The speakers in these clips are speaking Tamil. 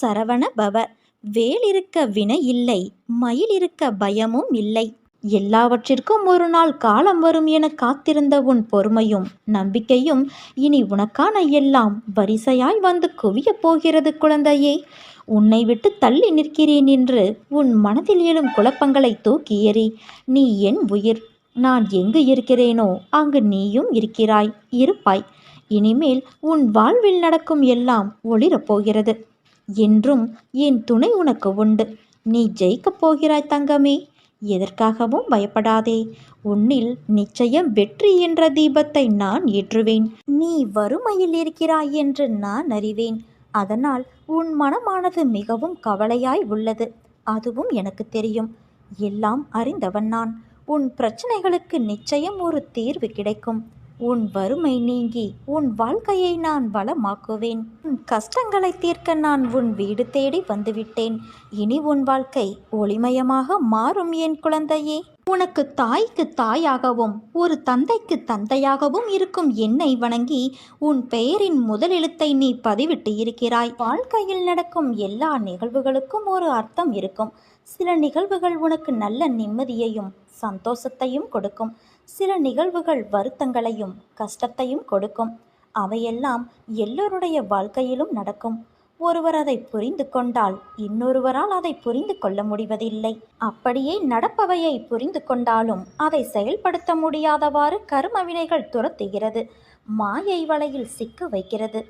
சரவண பவ. வேல் இருக்க வினை இல்லை மயில் இருக்க பயமும் இல்லை. எல்லாவற்றிற்கும் ஒரு நாள் காலம் வரும் என காத்திருந்த உன் பொறுமையும் நம்பிக்கையும் இனி உனக்கான எல்லாம் வரிசையாய் வந்து குவியப் போகிறது குழந்தையே. உன்னை விட்டு தள்ளி நிற்கிறேன் என்று உன் மனதில் எழும் குழப்பங்களை தூக்கி எறி நீ என் உயிர் நான் எங்கு இருக்கிறேனோ அங்கு நீயும் இருக்கிறாய் இருப்பாய். இனிமேல் உன் வாழ்வில் நடக்கும் எல்லாம் ஒளிரப்போகிறது போகிறது. என்றும் என் துணை உனக்கு உண்டு. நீ ஜெயிக்கப் போகிறாய் தங்கமே. எதற்காகவும் பயப்படாதே. உன்னில் நிச்சயம் வெற்றி என்ற தீபத்தை நான் ஏற்றுவேன். நீ வறுமையில் இருக்கிறாய் என்று நான் அறிவேன். அதனால் உன் மனமானது மிகவும் கவலையாய் உள்ளது. அதுவும் எனக்கு தெரியும். எல்லாம் அறிந்தவன் நான். உன் பிரச்சனைகளுக்கு நிச்சயம் ஒரு தீர்வு கிடைக்கும். உன் வறுமை நீங்கி உன் வாழ்க்கையை நான் வளமாக்குவேன். உன் கஷ்டங்களை தீர்க்க நான் உன் வீடு தேடி வந்துவிட்டேன். இனி உன் வாழ்க்கை ஒளிமயமாக மாறும் என் குழந்தையே. உனக்கு தாய்க்கு தாயாகவும் ஒரு தந்தைக்கு தந்தையாகவும் இருக்கும் என்னை வணங்கி உன் பெயரின் முதல் எழுத்தை நீ பதிவிட்டு இருக்கிறாய். வாழ்க்கையில் நடக்கும் எல்லா நிகழ்வுகளுக்கும் ஒரு அர்த்தம் இருக்கும். சில நிகழ்வுகள் உனக்கு நல்ல நிம்மதியையும் சந்தோஷத்தையும் கொடுக்கும். சில நிகழ்வுகள் வருத்தங்களையும் கஷ்டத்தையும் கொடுக்கும். அவையெல்லாம் எல்லோருடைய வாழ்க்கையிலும் நடக்கும். ஒருவர் அதை புரிந்து கொண்டால் இன்னொருவரால் அதை புரிந்து கொள்ள முடிவதில்லை. அப்படியே நடப்பவையை புரிந்து கொண்டாலும் அதை செயல்படுத்த முடியாதவாறு கர்ம வினைகள் துரத்துகிறது. மாயை வலையில் சிக்க வைக்கிறது.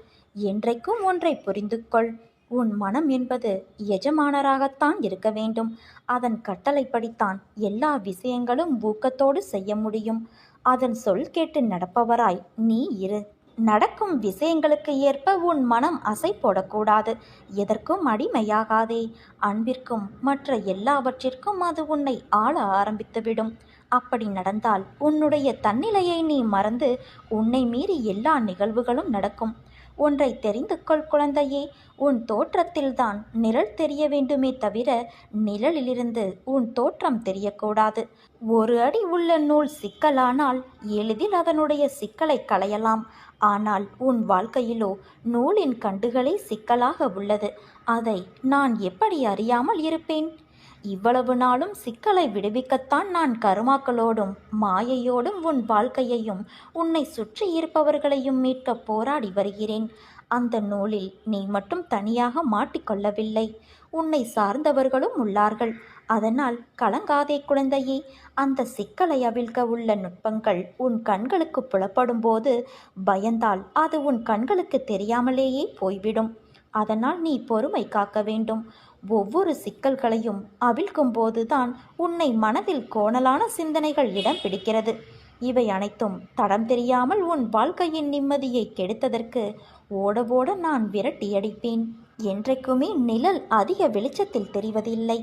என்றைக்கும் ஒன்றை புரிந்து கொள் உன் மனம் என்பது எஜமானராகத்தான் இருக்க வேண்டும். அதன் கட்டளைப்படித்தான் எல்லா விஷயங்களும் ஊக்கத்தோடு செய்ய முடியும். அதன் சொல் கேட்டு நடப்பவராய் நீ இரு. நடக்கும் விஷயங்களுக்கு ஏற்ப உன் மனம் அசை போடக்கூடாது. எதற்கும் அடிமையாகாதே. அன்பிற்கும் மற்ற எல்லாவற்றிற்கும் அது உன்னை ஆள ஆரம்பித்துவிடும். அப்படி நடந்தால் உன்னுடைய தன்னிலையை நீ மறந்து உன்னை மீறி எல்லா நிகழ்வுகளும் நடக்கும். ஒன்றை தெரிந்து கொள் குழந்தையே உன் தோற்றத்தில்தான் நிழல் தெரிய வேண்டுமே தவிர நிழலிலிருந்து உன் தோற்றம் தெரியக்கூடாது. ஒரு அடி உள்ள நூல் சிக்கலானால் எளிதில் அதனுடைய சிக்கலை களையலாம். ஆனால் உன் வாழ்க்கையிலோ நூலின் கண்டுகளே சிக்கலாக உள்ளது. அதை நான் எப்படி அறியாமல் இருப்பேன்? இவ்வளவு நாளும் சிக்கலை விடுவிக்கத்தான் நான் கருமாக்களோடும் மாயையோடும் உன் வாழ்க்கையையும் உன்னை சுற்றி இருப்பவர்களையும் மீட்க போராடி வருகிறேன். அந்த நூலில் நீ மட்டும் தனியாக மாட்டிக்கொள்ளவில்லை உன்னை சார்ந்தவர்களும் உள்ளார்கள். அதனால் கலங்காதே குழந்தையே. அந்த சிக்கலை அவிழ்க்க உள்ள நுட்பங்கள் உன் கண்களுக்கு புலப்படும் போது பயந்தால் அது உன் கண்களுக்கு தெரியாமலேயே போய்விடும். அதனால் நீ பொறுமை காக்க வேண்டும். ஒவ்வொரு சிக்கல்களையும் அவிழ்க்கும் போதுதான் உன்னை மனதில் கோணலான சிந்தனைகள் இடம் பிடிக்கிறது. இவை அனைத்தும் தடம் தெரியாமல் உன் வாழ்க்கையின் நிம்மதியை கெடுத்ததற்கு ஓட ஓட நான் விரட்டியடிப்பேன் என்றைக்குமே நிழல் அதிக வெளிச்சத்தில் தெரிவதில்லை.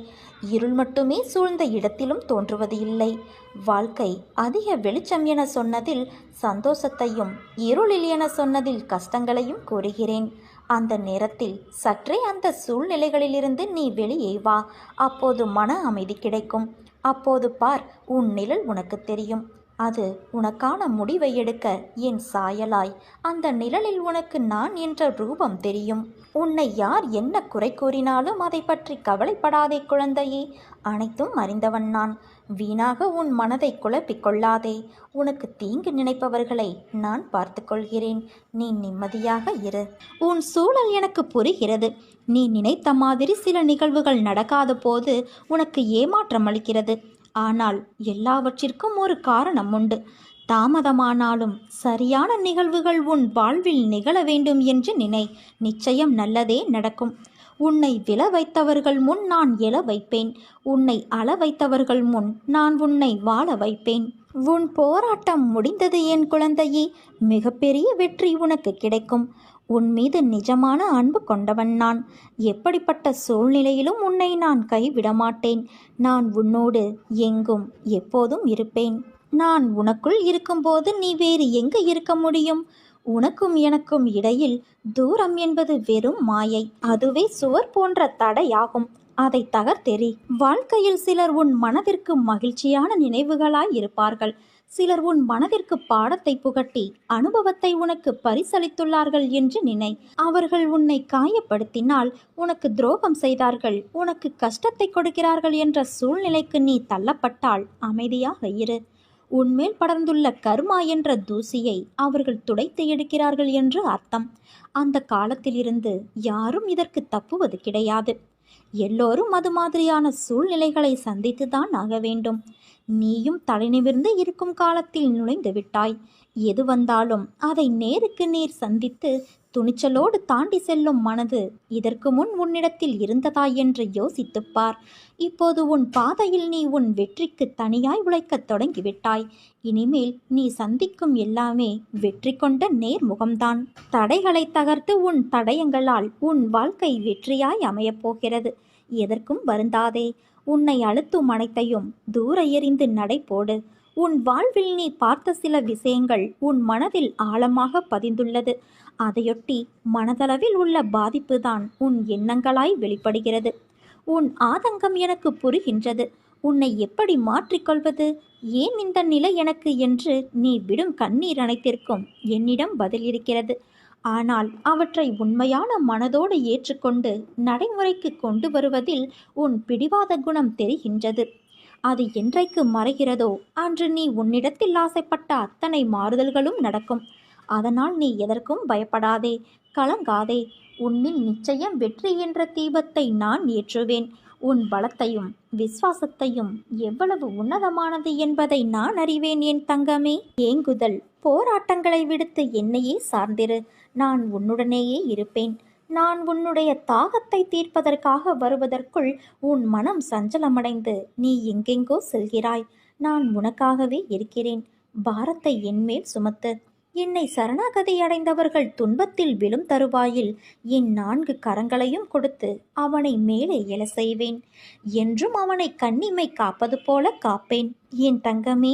இருள் மட்டுமே சூழ்ந்த இடத்திலும் தோன்றுவது இல்லை வாழ்க்கை அதிக வெளிச்சம் என சொன்னதில் சந்தோஷத்தையும் இருளில் என சொன்னதில் கஷ்டங்களையும் கூறுகிறேன். அந்த நேரத்தில் சற்றே அந்த சூழ்நிலைகளிலிருந்து நீ வெளியே வா. அப்போது மன அமைதி கிடைக்கும். அப்போது பார் உன் நிழல் உனக்கு தெரியும். அது உனக்கான முடிவை எடுக்க என் சாயலாய். அந்த நிழலில் உனக்கு நான் என்ற ரூபம் தெரியும். உன்னை யார் என்ன குறை கூறினாலும் அதை பற்றி கவலைப்படாதே குழந்தையே. அனைத்தும் அறிந்தவன் நான். வீணாக உன் மனதை குழப்பிக் கொள்ளாதே உனக்கு தீங்கு நினைப்பவர்களை நான் பார்த்துக்கொள்கிறேன். நீ நிம்மதியாக இரு. உன் சூழல் எனக்கு புரிகிறது. நீ நினைத்த மாதிரி சில நிகழ்வுகள் நடக்காத போது உனக்கு ஏமாற்றம் அளிக்கிறது. ஆனால் எல்லாவற்றிற்கும் ஒரு காரணம் உண்டு. தாமதமானாலும் சரியான நிகழ்வுகள் உன் வாழ்வில் நிகழ வேண்டும் என்று நினை. நிச்சயம் நல்லதே நடக்கும். உன்னை விழ வைத்தவர்கள் முன் நான் எழ வைப்பேன். உன்னை அள வைத்தவர்கள் முன் நான் உன்னை வாழ வைப்பேன். உன் போராட்டம் முடிந்தது என் குழந்தையே. மிகப்பெரிய வெற்றி உனக்கு கிடைக்கும். உன் மீது நிஜமான அன்பு கொண்டவன் நான். எப்படிப்பட்ட சூழ்நிலையிலும் உன்னை நான் கைவிட மாட்டேன். நான் உன்னோடு எங்கும் எப்போதும் இருப்பேன். நான் உனக்குள் இருக்கும்போது நீ வேறு எங்கு இருக்க முடியும்? உனக்கும் எனக்கும் இடையில் தூரம் என்பது வெறும் மாயை. அதுவே சுவர் போன்ற தடையாகும். அதை தகர்த்தெறி வாழ்க்கையில் சிலர் உன் மனதிற்கு மகிழ்ச்சியான நினைவுகளாய் இருப்பார்கள். சிலர் உன் மனதிற்கு பாடத்தை புகட்டி அனுபவத்தை உனக்கு பரிசளித்துள்ளார்கள் என்று நினை. அவர்கள் உன்னை காயப்படுத்தினால் உனக்கு துரோகம் செய்தார்கள். உனக்கு கஷ்டத்தை கொடுக்கிறார்கள் என்ற சூழ்நிலைக்கு நீ தள்ளப்பட்டால் அமைதியாக இரு. உன்மேல் படர்ந்துள்ள கர்மா என்ற தூசியை அவர்கள் துடைத்து எடுக்கிறார்கள் என்று அர்த்தம். அந்த காலத்திலிருந்து யாரும் இதற்கு தப்புவது கிடையாது. எல்லோரும் அது மாதிரியான சூழ்நிலைகளை சந்தித்துதான் ஆக வேண்டும். நீயும் தலைநிமிர்ந்து இருக்கும் காலத்தில் நுழைந்து விட்டாய். எது வந்தாலும் அதை நேருக்கு நேர் சந்தித்து துணிச்சலோடு தாண்டி செல்லும் மனது இதற்கு முன் உன்னிடத்தில் இருந்ததா என்று யோசித்துப் பார் இப்போது உன் பாதையில் நீ உன் வெற்றிக்கு தனியாய் உழைக்கத் தொடங்கிவிட்டாய். இனிமேல் நீ சந்திக்கும் எல்லாமே வெற்றி கொண்ட நேர்முகம்தான். தடைகளை தகர்த்து உன் தடயங்களால் உன் வாழ்க்கை வெற்றியாய் அமையப் போகிறது. எதற்கும் வருந்தாதே. உன்னை அழுத்தும் அனைத்தையும் தூர எறிந்து நடை போடு. உன் வாழ்வில் நீ பார்த்த சில விஷயங்கள் உன் மனதில் ஆழமாக பதிந்துள்ளது. அதையொட்டி மனதளவில் உள்ள பாதிப்பு தான் உன் எண்ணங்களாய் வெளிப்படுகிறது. உன் ஆதங்கம் எனக்கு புரிகின்றது. உன்னை எப்படி மாற்றிக்கொள்வது ஏன் இந்த நிலை எனக்கு என்று நீ விடும் கண்ணீர் அனைத்திற்கும் என்னிடம் பதில் இருக்கிறது. ஆனால் அவற்றை உண்மையான மனதோடு ஏற்றுக்கொண்டு நடைமுறைக்கு கொண்டு வருவதில் உன் பிடிவாத குணம் தெரிகின்றது. அது என்றைக்கு மறைகிறதோ அன்று நீ உன்னிடத்தில் ஆசைப்பட்ட அத்தனை மாறுதல்களும் நடக்கும். அதனால் நீ எதற்கும் பயப்படாதே. கலங்காதே. உன்னில் நிச்சயம் வெற்றி என்ற தீபத்தை நான் ஏற்றுவேன். உன் பலத்தையும் விசுவாசத்தையும் எவ்வளவு உன்னதமானது என்பதை நான் அறிவேன் என் தங்கமே. ஏங்குதல் போராட்டங்களை விடுத்து என்னையே சார்ந்திரு. நான் உன்னுடனேயே இருப்பேன். நான் உன்னுடைய தாகத்தை தீர்ப்பதற்காக வருவதற்குள் உன் மனம் சஞ்சலமடைந்து நீ எங்கெங்கோ செல்கிறாய். நான் உனக்காகவே இருக்கிறேன். பாரத்தை என்மேல் சுமத்து. என்னை சரணாகதி அடைந்தவர்கள் துன்பத்தில் விழும் தருவாயில் என் நான்கு கரங்களையும் கொடுத்து அவனை மேலே எழ செய்வேன். என்றும் அவனை கண்ணிமை காப்பது போல காப்பேன். என் தங்கமே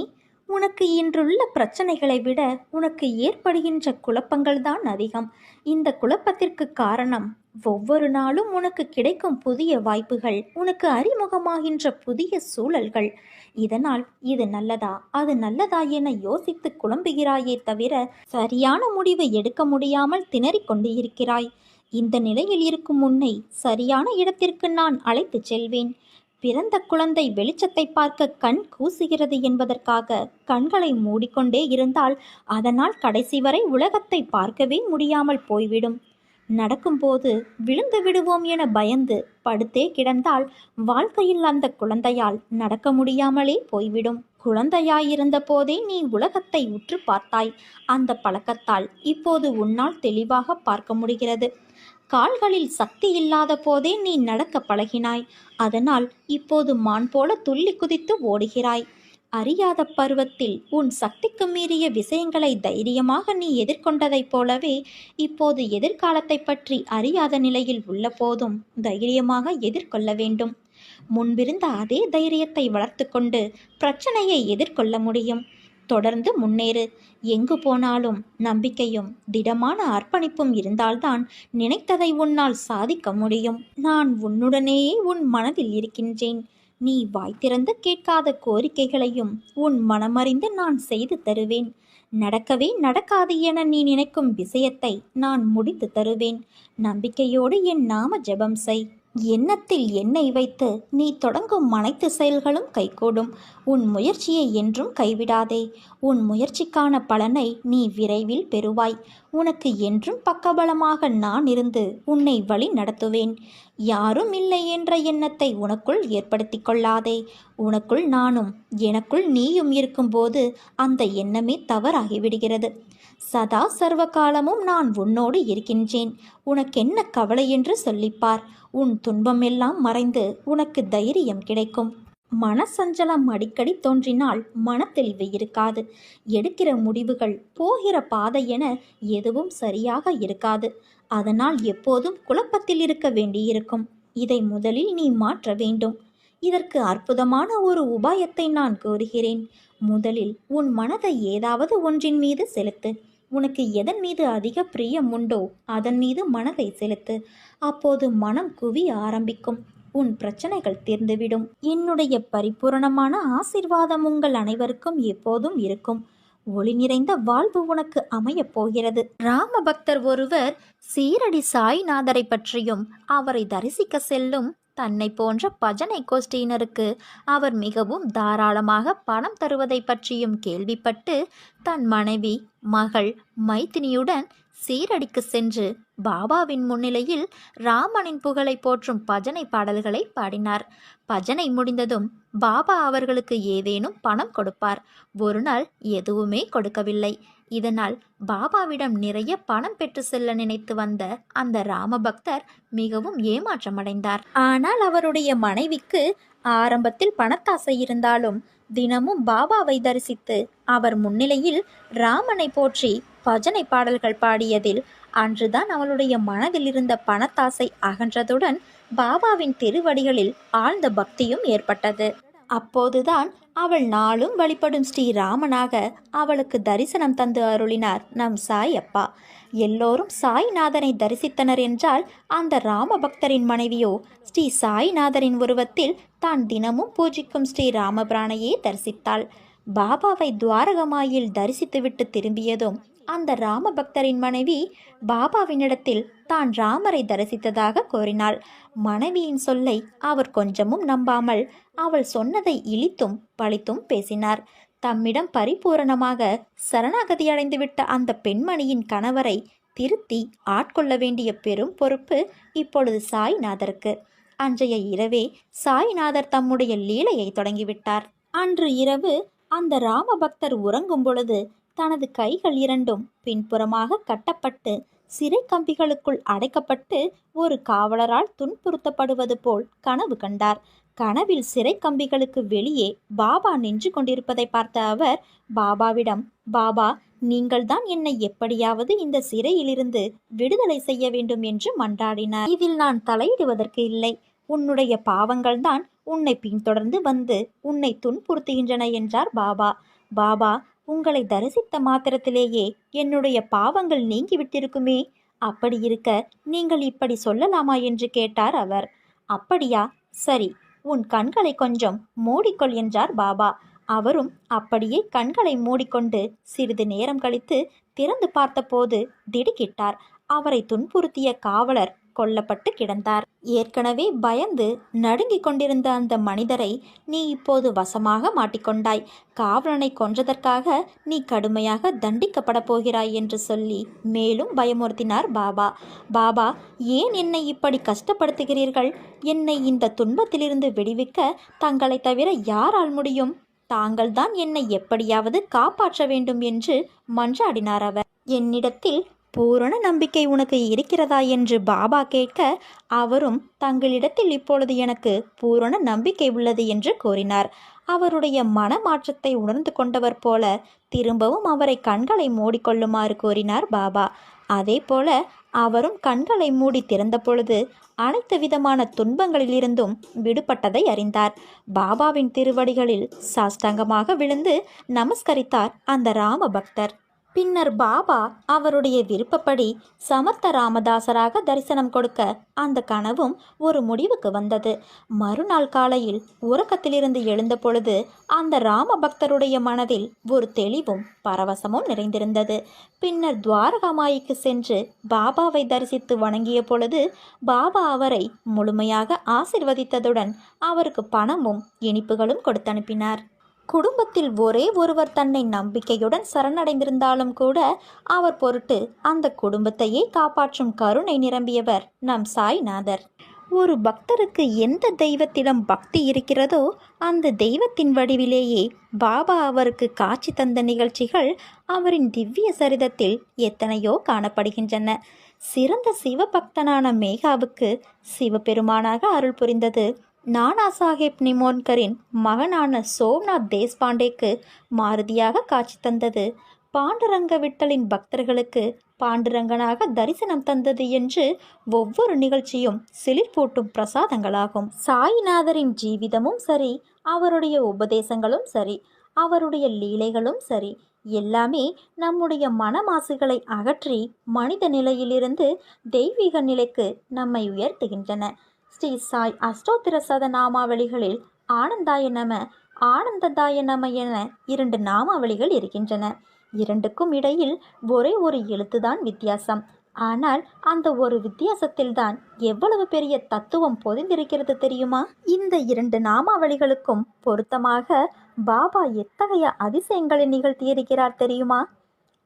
உனக்கு இன்றுள்ள பிரச்சனைகளை விட உனக்கு ஏற்படுகின்ற குழப்பங்கள்தான் அதிகம். இந்த குழப்பத்திற்கு காரணம் ஒவ்வொரு நாளும் உனக்கு கிடைக்கும் புதிய வாய்ப்புகள் உனக்கு அறிமுகமாகின்ற புதிய சூழல்கள். இதனால் இது நல்லதா அது நல்லதா என யோசித்து குழம்புகிறாயே தவிர சரியான முடிவை எடுக்க முடியாமல் திணறிக் கொண்டு இருக்கிறாய் இந்த நிலையில் இருக்கும் உன்னை சரியான இடத்திற்கு நான் அழைத்துச் செல்வேன். பிறந்த குழந்தை வெளிச்சத்தை பார்க்க கண் கூசுகிறது என்பதற்காக கண்களை மூடிக்கொண்டே இருந்தால் அதனால் கடைசி வரை உலகத்தை பார்க்கவே முடியாமல் போய்விடும். நடக்கும்போது விழுந்து விடுவோம் என பயந்து படுத்தே கிடந்தால் வாழ்க்கையில் அந்த குழந்தையால் நடக்க முடியாமலே போய்விடும். குழந்தையாயிருந்த போதே நீ உலகத்தை உற்று பார்த்தாய். அந்த பழக்கத்தால் இப்போது உன்னால் தெளிவாக பார்க்க முடிகிறது. கால்களில் சக்தி இல்லாத போதே நீ நடக்க பழகினாய். அதனால் இப்போது மான் போல துள்ளி குதித்து ஓடுகிறாய். அறியாத பருவத்தில் உன் சக்திக்கு மீறிய விஷயங்களை தைரியமாக நீ எதிர்கொண்டதைப் போலவே இப்போது எதிர்காலத்தை பற்றி அறியாத நிலையில் உள்ள போதும் தைரியமாக எதிர்கொள்ள வேண்டும். முன்பிருந்த அதே தைரியத்தை வளர்த்து கொண்டு பிரச்சனையை எதிர்கொள்ள முடியும். தொடர்ந்து முன்னேறு. எங்கு போனாலும் நம்பிக்கையும் திடமான அர்ப்பணிப்பும் இருந்தால்தான் நினைத்ததை உன்னால் சாதிக்க முடியும். நான் உன்னுடனேயே உன் மனதில் இருக்கின்றேன். நீ வாய் திறந்து கேட்காத கோரிக்கைகளையும் உன் மனமறிந்து நான் செய்து தருவேன். நடக்கவே நடக்காது என நீ நினைக்கும் விஷயத்தை நான் முடித்து தருவேன். நம்பிக்கையோடு என் நாம ஜெபம் செய். எண்ணத்தில் எண்ணெய் வைத்து நீ தொடங்கும் அனைத்து செயல்களும் கைகூடும். உன் முயற்சியை என்றும் கைவிடாதே. உன் முயற்சிக்கான பலனை நீ விரைவில் பெறுவாய். உனக்கு என்றும் பக்கபலமாக நான் இருந்து உன்னை வழி நடத்துவேன் யாரும் இல்லை என்ற எண்ணத்தை உனக்குள் ஏற்படுத்தி கொள்ளாதே. உனக்குள் நானும் எனக்குள் நீயும் இருக்கும்போது அந்த எண்ணமே தவறாகிவிடுகிறது. சதா சர்வ காலமும் நான் உன்னோடு இருக்கின்றேன். உனக்கென்ன கவலை என்று சொல்லிப்பார். உன் துன்பமெல்லாம் மறைந்து உனக்கு தைரியம் கிடைக்கும். மனசஞ்சலம் அடிக்கடி தோன்றினால் மனத்தெளிவு இருக்காது. எடுக்கிற முடிவுகள் போகிற பாதை என எதுவும் சரியாக இருக்காது. அதனால் எப்போதும் குழப்பத்தில் இருக்க வேண்டியிருக்கும். இதை முதலில் நீ மாற்ற வேண்டும். இதற்கு அற்புதமான ஒரு உபாயத்தை நான் கூறுகிறேன். முதலில் உன் மனதை ஏதாவது ஒன்றின் மீது செலுத்து. உனக்கு எதன் மீது அதிக பிரியம் உண்டோ அதன் மீது மனதை செலுத்து. அப்போது மனம் குவிய ஆரம்பிக்கும். உன் பிரச்சனைகள் தீர்ந்துவிடும். என்னுடைய பரிபூரணமான ஆசிர்வாதம் உங்கள் அனைவருக்கும் எப்போதும் இருக்கும். ஒளி நிறைந்த வாழ்வு உனக்கு அமையப் போகிறது. ராம பக்தர் ஒருவர் சீரடி சாய்நாதரை பற்றியும் அவரை தரிசிக்க செல்லும் தன்னை போன்ற பஜனை கோஷ்டியினருக்கு அவர் மிகவும் தாராளமாக பணம் தருவதை பற்றியும் கேள்விப்பட்டு தன் மனைவி மகள் மைத்தினியுடன் சீரடிக்கு சென்று பாபாவின் முன்னிலையில் ராமனின் புகழை போற்றும் பஜனை பாடல்களை பாடினார். பஜனை முடிந்ததும் பாபா அவர்களுக்கு ஏதேனும் பணம் கொடுப்பார். ஒரு நாள் எதுவுமே கொடுக்கவில்லை. இதனால் பாபாவிடம் நிறைய பணம் பெற்று செல்ல நினைத்து வந்த அந்த ராமபக்தர் மிகவும் ஏமாற்றமடைந்தார். ஆனால் அவருடைய மனைவிக்கு ஆரம்பத்தில் பணத்தாசை இருந்தாலும் தினமும் பாபாவை தரிசித்து அவர் முன்னிலையில் ராமனை போற்றி பஜனை பாடல்கள் பாடியதில் அன்றுதான் அவளுடைய மனதில் இருந்த பணத்தாசை அகன்றதுடன் பாபாவின் திருவடிகளில் ஆழ்ந்த பக்தியும் ஏற்பட்டது. அப்போதுதான் அவள் நாளும் வழிபடும் ஸ்ரீராமனாக அவளுக்கு தரிசனம் தந்து அருளினார் நம் சாய் அப்பா எல்லோரும் சாய்நாதனை தரிசித்தனர் என்றால் அந்த ராம பக்தரின் மனைவியோ ஸ்ரீ சாய்நாதரின் உருவத்தில் தான் தினமும் பூஜிக்கும் ஸ்ரீ ராமபிரானையே தரிசித்தாள். பாபாவை துவாரகமாயில் தரிசித்துவிட்டு திரும்பியதும் அந்த ராம பக்தரின் மனைவி பாபாவினிடத்தில் தான் ராமரை தரிசித்ததாக கூறினாள். மனைவியின் சொல்லை அவர் கொஞ்சமும் நம்பாமல் அவள் சொன்னதை இழித்தும் பழித்தும் பேசினார். தம்மிடம் பரிபூரணமாக சரணாகதி அடைந்துவிட்ட அந்த பெண்மணியின் கணவரை திருத்தி ஆட்கொள்ள வேண்டிய பெரும் பொறுப்பு இப்பொழுது சாய்நாதருக்கு. அன்றைய இரவே சாய்நாதர் தம்முடைய லீலையை தொடங்கிவிட்டார். அன்று இரவு அந்த ராமபக்தர் உறங்கும் பொழுது தனது கைகள் இரண்டும் பின்புறமாக கட்டப்பட்டு சிறை கம்பிகளுக்குள் அடைக்கப்பட்டு ஒரு காவலரால் துன்புறுத்தப்படுவது போல் கனவு கண்டார். கனவில் சிறை கம்பிகளுக்கு வெளியே பாபா நின்று கொண்டிருப்பதை பார்த்த அவர் பாபாவிடம் பாபா நீங்கள்தான் என்னை எப்படியாவது இந்த சிறையிலிருந்து விடுதலை செய்ய வேண்டும் என்று மன்றாடினார். இதில் நான் தலையிடுவதற்கு இல்லை. உன்னுடைய பாவங்கள்தான் உன்னை பின்தொடர்ந்து வந்து உன்னை துன்புறுத்துகின்றன என்றார் பாபா. பாபா உங்களை தரிசித்த மாத்திரத்திலேயே என்னுடைய பாவங்கள் நீங்கிவிட்டிருக்குமே அப்படி இருக்க நீங்கள் இப்படி சொல்லலாமா என்று கேட்டார் அவர். அப்படியா சரி உன் கண்களை கொஞ்சம் மூடிக்கொள் என்றார் பாபா. அவரும் அப்படியே கண்களை மூடிக்கொண்டு சிறிது நேரம் கழித்து திறந்து பார்த்தபோது திடுக்கிட்டார். அவரை துன்புறுத்திய காவலர் கொல்லப்பட்டு கிடந்தார். ஏற்கனவே பயந்து நடுங்கிக் கொண்டிருந்த அந்த மனிதரை நீ இப்போது வசமாக மாட்டிக்கொண்டாய். காவலனை கொன்றதற்காக நீ கடுமையாக தண்டிக்கப்பட போகிறாய் என்று சொல்லி மேலும் பயமுறுத்தினார் பாபா. பாபா ஏன் என்னை இப்படி கஷ்டப்படுத்துகிறீர்கள்? என்னை இந்த துன்பத்திலிருந்து விடுவிக்க தங்களை தவிர யாரால் முடியும்? தாங்கள்தான் என்னை எப்படியாவது காப்பாற்ற வேண்டும் என்று மன்றாடினார் அவர். என்னிடத்தில் பூரண நம்பிக்கை உனக்கு இருக்கிறதா என்று பாபா கேட்க அவரும் தங்களிடத்தில் இப்பொழுது எனக்கு பூரண நம்பிக்கை உள்ளது என்று கூறினார். அவருடைய மனமாற்றத்தை உணர்ந்து கொண்டவர் போல திரும்பவும் அவரை கண்களை மூடிக்கொள்ளுமாறு கூறினார் பாபா. அதே போல அவரும் கண்களை மூடி திறந்த பொழுது அனைத்து விதமான துன்பங்களிலிருந்தும் விடுபட்டதை அறிந்தார். பாபாவின் திருவடிகளில் சாஷ்டாங்கமாக விழுந்து நமஸ்கரித்தார் அந்த ராம பக்தர். பின்னர் பாபா அவருடைய விருப்பப்படி சமர்த்த ராமதாசராக தரிசனம் கொடுக்க அந்த கனவும் ஒரு முடிவுக்கு வந்தது. மறுநாள் காலையில் உறக்கத்திலிருந்து எழுந்த பொழுது அந்த ராம பக்தருடைய மனதில் ஒரு தெளிவும் பரவசமும் நிறைந்திருந்தது. பின்னர் துவாரகாமாய்க்கு சென்று பாபாவை தரிசித்து வணங்கிய பொழுது பாபா அவரை முழுமையாக ஆசிர்வதித்ததுடன் அவருக்கு பணமும் இனிப்புகளும் கொடுத்தனுப்பினார். குடும்பத்தில் ஒரே ஒருவர் தன்னை நம்பிக்கையுடன் சரணடைந்திருந்தாலும் கூட அவர் பொருட்டு அந்த குடும்பத்தையே காப்பாற்றும் கருணை நிரம்பியவர் நம் சாய்நாதர். ஒரு பக்தருக்கு எந்த தெய்வத்திடம் பக்தி இருக்கிறதோ அந்த தெய்வத்தின் வடிவிலேயே பாபா அவருக்கு காட்சி தந்த நிகழ்ச்சிகள் அவரின் திவ்ய சரிதத்தில் எத்தனையோ காணப்படுகின்றன. சிறந்த சிவபக்தனான மேகாவுக்கு சிவபெருமானாக அருள் புரிந்தது நானா சாஹேப் நிமோன்கரின் மகனான சோம்நாத் தேஷ்பாண்டேக்கு மாருதியாக காட்சி தந்தது. பாண்டுரங்க விட்டலின் பக்தர்களுக்கு பாண்டுரங்கனாக தரிசனம் தந்தது என்று ஒவ்வொரு நிகழ்ச்சியும் சிலிர்ப்பூட்டும் பிரசாதங்களாகும். சாய்நாதரின் ஜீவிதமும் சரி அவருடைய உபதேசங்களும் சரி அவருடைய லீலைகளும் சரி எல்லாமே நம்முடைய மனமாசுகளை அகற்றி மனித நிலையிலிருந்து தெய்வீக நிலைக்கு நம்மை உயர்த்துகின்றன. ஸ்ரீ சாய் அஷ்டோத்திர சத நாமாவளிகளில் ஆனந்தாய நம ஆனந்ததாய நம என இரண்டு நாமாவளிகள் இருக்கின்றன. இரண்டுக்கும் இடையில் ஒரே ஒரு எழுத்துதான் வித்தியாசம். ஆனால் அந்த ஒரு வித்தியாசத்தில்தான் எவ்வளவு பெரிய தத்துவம் பொதிந்திருக்கிறது தெரியுமா? இந்த இரண்டு நாமாவளிகளுக்கும் பொருத்தமாக பாபா எத்தகைய அதிசயங்களை நிகழ்த்தியிருக்கிறார் தெரியுமா?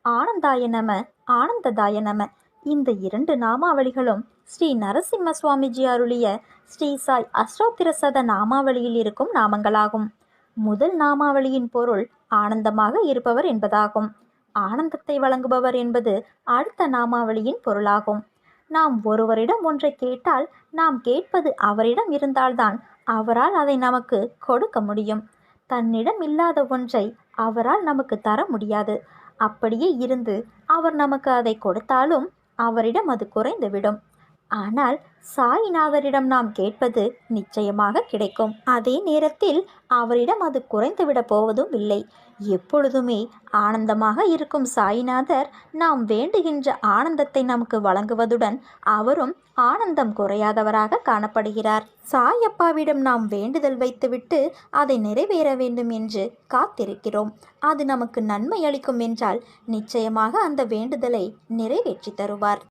ஆனந்தாய நம ஆனந்ததாய நம இந்த இரண்டு நாமாவளிகளும் ஸ்ரீ நரசிம்ம சுவாமிஜி அருளிய ஸ்ரீ சாய் அஷ்டோத்திரசத நாமாவளியில் இருக்கும் நாமங்களாகும். முதல் நாமாவளியின் பொருள் ஆனந்தமாக இருப்பவர் என்பதாகும். ஆனந்தத்தை வழங்குபவர் என்பது அடுத்த நாமாவளியின் பொருளாகும். நாம் ஒருவரிடம் ஒன்றை கேட்டால் நாம் கேட்பது அவரிடம் இருந்தால்தான் அவரால் அதை நமக்கு கொடுக்க முடியும். தன்னிடம் இல்லாத ஒன்றை அவரால் நமக்கு தர முடியாது. அப்படியே இருந்து அவர் நமக்கு அதை கொடுத்தாலும் அவரிடம் அது குறைந்துவிடும். ஆனால் சாய்நாதரிடம் நாம் கேட்பது நிச்சயமாக கிடைக்கும். அதே நேரத்தில் அவரிடம் அது குறைந்துவிட போவதும் இல்லை. எப்பொழுதுமே ஆனந்தமாக இருக்கும் சாய்நாதர் நாம் வேண்டுகின்ற ஆனந்தத்தை நமக்கு வழங்குவதுடன் அவரும் ஆனந்தம் குறையாதவராக காணப்படுகிறார். சாயப்பாவிடம் நாம் வேண்டுதல் வைத்துவிட்டு அதை நிறைவேற வேண்டும் என்று காத்திருக்கிறோம். அது நமக்கு நன்மை அளிக்கும் என்றால் நிச்சயமாக அந்த வேண்டுதலை நிறைவேற்றி தருவார்.